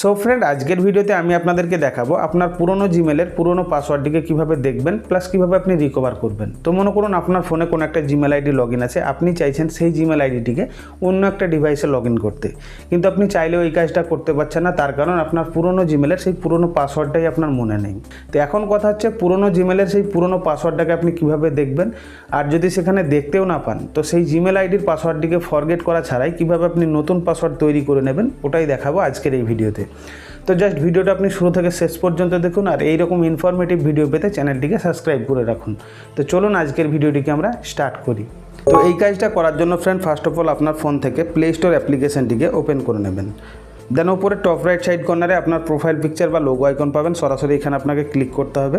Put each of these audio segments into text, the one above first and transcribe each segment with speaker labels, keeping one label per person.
Speaker 1: So friend আজকের ভিডিওতে আমি আপনাদেরকে দেখাবো আপনার পুরনো জিমেলের পুরনো পাসওয়ার্ডটিকে কীভাবে দেখবেন প্লাস কীভাবে আপনি রিকভার করবেন। তো মনে করুন আপনার ফোনে কোনো একটা জিমেল আইডি লগ আছে, আপনি চাইছেন সেই জিমেল আইডিটিকে অন্য একটা ডিভাইসে লগ করতে। কিন্তু আপনি চাইলেও এই কাজটা করতে পারছেন না, তার কারণ আপনার পুরনো জিমেলের সেই পুরনো পাসওয়ার্ডটাই আপনার মনে নেই। তো এখন কথা হচ্ছে পুরনো জিমেলের সেই পুরনো পাসওয়ার্ডটাকে আপনি কীভাবে দেখবেন, আর যদি সেখানে দেখতেও না পান, তো সেই জিমেল আইডির পাসওয়ার্ডটিকে ফরগেট করা ছাড়াই কীভাবে আপনি নতুন পাসওয়ার্ড তৈরি করে নেবেন, ওটাই দেখাবো আজকের এই ভিডিওতে। তো জাস্ট ভিডিওটা আপনি শুরু থেকে শেষ পর্যন্ত দেখুন আর এইরকম ইনফরমেটিভ ভিডিও পেতে চ্যানেলটিকে সাবস্ক্রাইব করে রাখুন। তো চলুন আজকের ভিডিওটিকে আমরা স্টার্ট করি। তো এই কাজটা করার জন্য ফ্রেন্ড ফার্স্ট অফ অল আপনার ফোন থেকে প্লে স্টোর অ্যাপ্লিকেশনটিকে ওপেন করে নেবেন। দেন উপরে টপ রাইট সাইড কর্নারে আপনার প্রোফাইল পিকচার বা লোগো আইকন পাবেন। সরাসরি এখানে আপনাকে ক্লিক করতে হবে।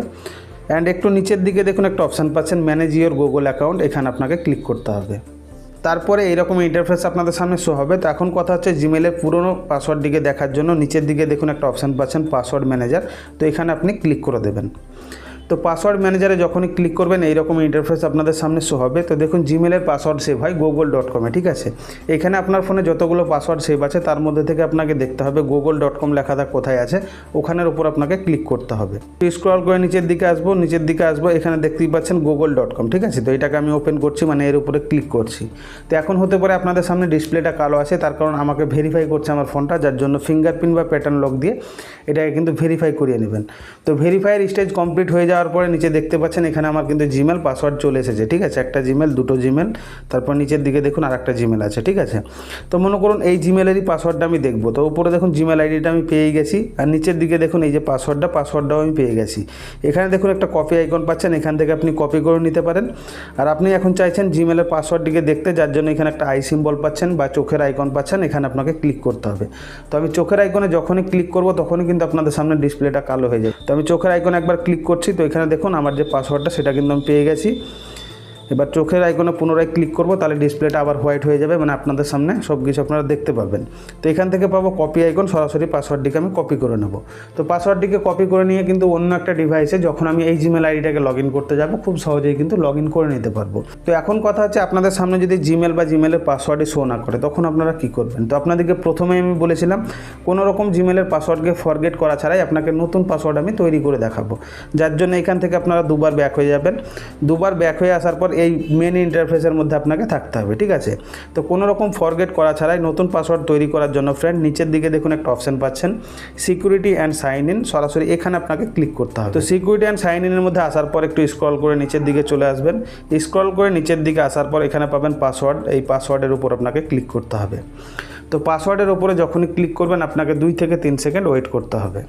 Speaker 1: অ্যান্ড একটু নিচের দিকে দেখুন একটা অপশান পাচ্ছেন ম্যানেজ ইওর গুগল অ্যাকাউন্ট এখানে আপনাকে ক্লিক করতে হবে। তারপরে এইরকম ইন্টারফেস আপনাদের সামনে শো হবে। তো এখন কথা হচ্ছে জিমেলের পুরনো পাসওয়ার্ডটিকে দেখার জন্য। নিচের দিকে দেখুন একটা অপশান পাচ্ছেন পাসওয়ার্ড ম্যানেজার তো এখানে আপনি ক্লিক করে দেবেন। তো পাসওয়ার্ড ম্যানেজারে যখনই ক্লিক করবেন, এইরকম ইন্টারফেস আপনাদের সামনে শো হবে। তো দেখুন জিমেলের পাসওয়ার্ড সেভ হয় গুগল ডট কমে ঠিক আছে? এখানে আপনার ফোনে যতগুলো পাসওয়ার্ড সেভ আছে, তার মধ্যে থেকে আপনাকে দেখতে হবে গুগল ডট কম লেখাটা কোথায় আছে। ওখানের উপর আপনাকে ক্লিক করতে হবে। স্ক্রল করে নিচের দিকে আসব, নিচের দিকে আসব, এখানে দেখতেই পাচ্ছেন গুগল ডট কম ঠিক আছে? তো এটাকে আমি ওপেন করছি মানে এর উপরে ক্লিক করছি। তো এখন হতে পারে আপনাদের সামনে ডিসপ্লেটা কালো আছে, তার কারণ আমাকে ভেরিফাই করছে আমার ফোনটা যার জন্য ফিঙ্গারপ্রিন্ট বা প্যাটার্ন লক দিয়ে এটাকে কিন্তু ভেরিফাই করিয়ে নেবেন। তো ভেরিফাইয়ের স্টেজ কমপ্লিট হয়ে যাওয়ার পরে নিচে দেখতে পাচ্ছেন, এখানে আমার কিন্তু জিমেল পাসওয়ার্ড চলে এসেছে, ঠিক আছে? একটা জিমেল দুটো জিমেল তারপর নিচের দিকে দেখুন আর একটা জিমেল আছে, ঠিক আছে? তো মনে করুন এই জিমেলেরই পাসওয়ার্ডটা আমি দেখব। তো উপরে দেখুন জিমেল আইডিটা আমি পেয়ে গেছি, আর নিচের দিকে দেখুন এই যে পাসওয়ার্ডটা পাসওয়ার্ডটাও আমি পেয়ে গেছি। এখানে দেখুন একটা কপি আইকন পাচ্ছেন, এখান থেকে আপনি কপি করে নিতে পারেন। আর আপনি এখন চাইছেন জিমেলের পাসওয়ার্ডটিকে দেখতে, যার জন্য এখানে একটা আই সিম্বল পাচ্ছেন বা চোখের আইকন পাচ্ছেন, এখানে আপনাকে ক্লিক করতে হবে। তো আমি চোখের আইকনে যখনই ক্লিক করব, তখনই কিন্তু আপনাদের সামনে ডিসপ্লেটা কালো হয়ে যাবে। তো আমি চোখের আইকনে একবার ক্লিক করছি, তো এখানে দেখুন আমার যে পাসওয়ার্ডটা সেটা কিন্তু আমি পেয়ে গেছি। এবার চোখের আইকনে পুনরায় ক্লিক করব, তাহলে ডিসপ্লেটা আবার হোয়াইট হয়ে যাবে মানে আপনাদের সামনে সব কিছু আপনারা দেখতে পাবেন তো এখান থেকে পাবো কপি আইকন সরাসরি পাসওয়ার্ডটিকে আমি কপি করে নেব। তো পাসওয়ার্ডটিকে কপি করে নিয়ে কিন্তু অন্য একটা ডিভাইসে যখন আমি এই জিমেল আইডিটাকে লগ করতে যাব, খুব সহজেই কিন্তু লগ করে নিতে পারব। তো এখন কথা হচ্ছে আপনাদের সামনে যদি জিমেল বা জিমেলের পাসওয়ার্ডই শো না করে, তখন আপনারা কি করবেন? তো আপনাদেরকে প্রথমে আমি বলেছিলাম কোনো রকম জিমেলের পাসওয়ার্ডকে ফরগেট করা ছাড়াই আপনাকে নতুন পাসওয়ার্ড আমি তৈরি করে দেখাবো। যার জন্য এখান থেকে আপনারা দুবার ব্যাক হয়ে যাবেন। দুবার ব্যাক হয়ে আসার পর এই মেন ইন্টারফেসের মধ্যে আপনাকে থাকতে হবে, ঠিক আছে? তো কোনো রকম ফরগেট করা ছাড়াই নতুন পাসওয়ার্ড তৈরি করার জন্য ফ্রেন্ড নিচের দিকে দেখুন একটা অপশান পাচ্ছেন সিকিউরিটি অ্যান্ড সাইন ইন সরাসরি এখানে আপনাকে ক্লিক করতে হবে। তো সিকিউরিটি অ্যান্ড সাইন ইনের মধ্যে আসার পর একটু স্ক্রল করে নিচের দিকে চলে আসবেন স্ক্রল করে নিচের দিকে আসার পর এখানে পাবেন পাসওয়ার্ড এই পাসওয়ার্ডের উপর আপনাকে ক্লিক করতে হবে। তো পাসওয়ার্ডের ওপরে যখনই ক্লিক করবেন, আপনাকে দুই থেকে তিন সেকেন্ড ওয়েট করতে হবে।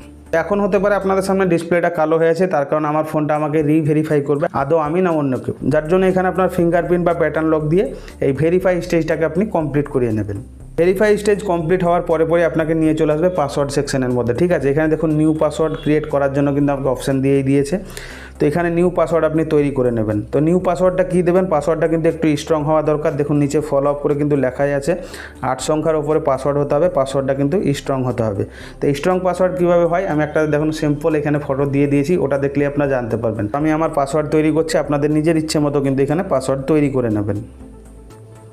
Speaker 1: এখন হতে পারে আপনাদের সামনে ডিসপ্লেটা কালো হয়েছে তার কারণ আমার ফোনটা আমাকে রিভেরিফাই করবে, আদৌ আমি না অন্য কেউ। যার জন্য এখানে আপনার ফিঙ্গারপ্রিন্ট বা প্যাটার্ন লক দিয়ে এই ভেরিফাই স্টেজটাকে আপনি কমপ্লিট করিয়ে নেবেন। ভেরিফাই স্টেজ কমপ্লিট হওয়ার পরে পরে আপনাকে নিয়ে চলে আসবে পাসওয়ার্ড সেকশনের মধ্যে, ঠিক আছে? এখানে দেখুন নিউ পাসওয়ার্ড ক্রিয়েট করার জন্য কিন্তু আমাকে অপশান দিয়েই দিয়েছে। তো এখানে নিউ পাসওয়ার্ড আপনি তৈরি করে নেবেন। তো নিউ পাসওয়ার্ডটা কী দেবেন? পাসওয়ার্ডটা কিন্তু একটু স্ট্রং হওয়া দরকার। দেখুন, নিচে ফলো আপ করে কিন্তু লেখাই আছে। আট সংখ্যার উপরে পাসওয়ার্ড হতে হবে। পাসওয়ার্ডটা কিন্তু স্ট্রং হতে হবে। তো স্ট্রং পাসওয়ার্ড কীভাবে হয়? আমি একটা দেখুন সিম্পল এখানে ফটো দিয়ে দিয়েছি। ওটা দেখলে আপনারা জানতে পারবেন। আমি আমার পাসওয়ার্ড তৈরি করছি। আপনাদের নিজের ইচ্ছে মতো কিন্তু এখানে পাসওয়ার্ড তৈরি করে নেবেন।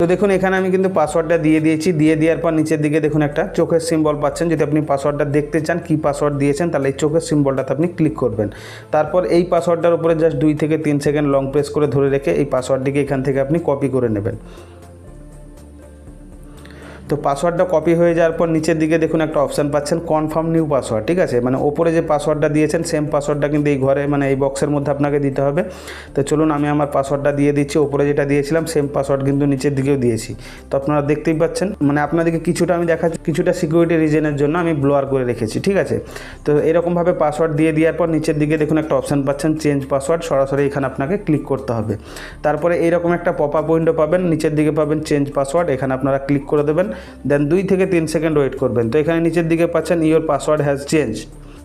Speaker 1: তো দেখুন, এখানে আমি কিন্তু পাসওয়ার্ডটা দিয়ে দিয়েছি। দিয়ে দেওয়ার পর নিচের দিকে দেখুন একটা চোখের সিম্বল পাচ্ছেন। যদি আপনি পাসওয়ার্ডটা দেখতে চান, কি পাসওয়ার্ড দিয়েছেন, তাহলে এই চোখের সিম্বলটাতে আপনি ক্লিক করবেন। তারপর এই পাসওয়ার্ডটার উপরে জাস্ট দুই থেকে তিন সেকেন্ড লং প্রেস করে ধরে রেখে এই পাসওয়ার্ডটিকে এখান থেকে আপনি কপি করে নেবেন। তো পাসওয়ার্ডটা কপি হয়ে যাওয়ার পর নিচের দিকে দেখুন একটা অপশান পাচ্ছেন কনফার্ম নিউ পাসওয়ার্ড ঠিক আছে? মানে ওপরে যে পাসওয়ার্ডটা দিয়েছেন সেম পাসওয়ার্ডটা কিন্তু এই ঘরে মানে এই বক্সের মধ্যে আপনাকে দিতে হবে। তো চলুন, আমি আমার পাসওয়ার্ডটা দিয়ে দিচ্ছি, ওপরে যেটা দিয়েছিলাম সেম পাসওয়ার্ড কিন্তু নিচের দিকেও দিয়েছি। তো আপনারা দেখতেই পাচ্ছেন মানে আপনাদেরকে কিছুটা আমি দেখাচ্ছি, কিছুটা সিকিউরিটি রিজনের জন্য আমি ব্লোয়ার করে রেখেছি, ঠিক আছে? তো এরকমভাবে পাসওয়ার্ড দিয়ে দেওয়ার পর নিচের দিকে দেখুন একটা অপশান পাচ্ছেন চেঞ্জ পাসওয়ার্ড সরাসরি এখানে আপনাকে ক্লিক করতে হবে। তারপরে এইরকম একটা পপ আপ উইন্ডো পাবেন, নিচের দিকে পাবেন চেঞ্জ পাসওয়ার্ড এখানে আপনারা ক্লিক করে দেবেন। দেন দুই থেকে তিন সেকেন্ড ওয়েট করবেন। তো এখানে নিচের দিকে পাচ্ছেন ইওর পাসওয়ার্ড হ্যাজ চেঞ্জ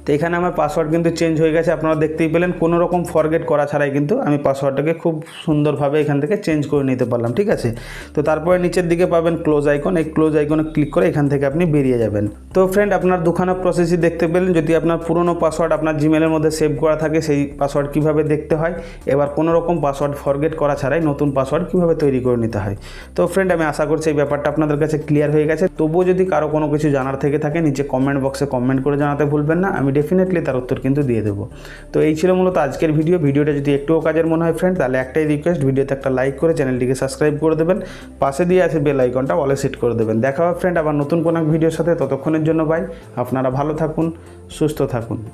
Speaker 1: তো এখানে আমার পাসওয়ার্ড কিন্তু চেঞ্জ হয়ে গেছে, আপনারা দেখতেই পেলেন। কোনো রকম ফরগেট করা ছাড়াই কিন্তু আমি পাসওয়ার্ডটাকে খুব সুন্দরভাবে এখান থেকে চেঞ্জ করে নিতে পারলাম, ঠিক আছে? তো তারপরে নিচের দিকে পাবেন ক্লোজ আইকন এই ক্লোজ আইকনে ক্লিক করে এখান থেকে আপনি বেরিয়ে যাবেন। তো ফ্রেন্ড আপনার দুখানা প্রসেসই দেখতে পেলেন। যদি আপনার পুরনো পাসওয়ার্ড আপনার জিমেলের মধ্যে সেভ করা থাকে, সেই পাসওয়ার্ড কীভাবে দেখতে হয়? এবার কোনো রকম পাসওয়ার্ড ফরগেট করা ছাড়াই নতুন পাসওয়ার্ড কীভাবে তৈরি করে নিতে হয়? তো ফ্রেন্ড আমি আশা করছি এই ব্যাপারটা আপনাদের কাছে ক্লিয়ার হয়ে গেছে। তবুও যদি কারও কোনো কিছু জানার থেকে থাকে, নিচে কমেন্ট বক্সে কমেন্ট করে জানাতে ভুলবেন না। আমি ডেফিনেটলি তার উত্তর কিন্তু দিয়ে দেবো। তো এই ছিল মূলত আজকের ভিডিও ভিডিওটা যদি একটুও কাজের মনে হয় ফ্রেন্ড তাহলে একটাই রিকোয়েস্ট ভিডিওতে একটা লাইক করে চ্যানেলটিকে সাবস্ক্রাইব করে দেবেন। পাশে দিয়ে আছে বেল আইকনটা অলে সেট করে দেবেন। দেখা হবে ফ্রেন্ড আবার নতুন কোনো ভিডিওর সাথে। ততক্ষণের জন্য বাই আপনারা ভালো থাকুন, সুস্থ থাকুন।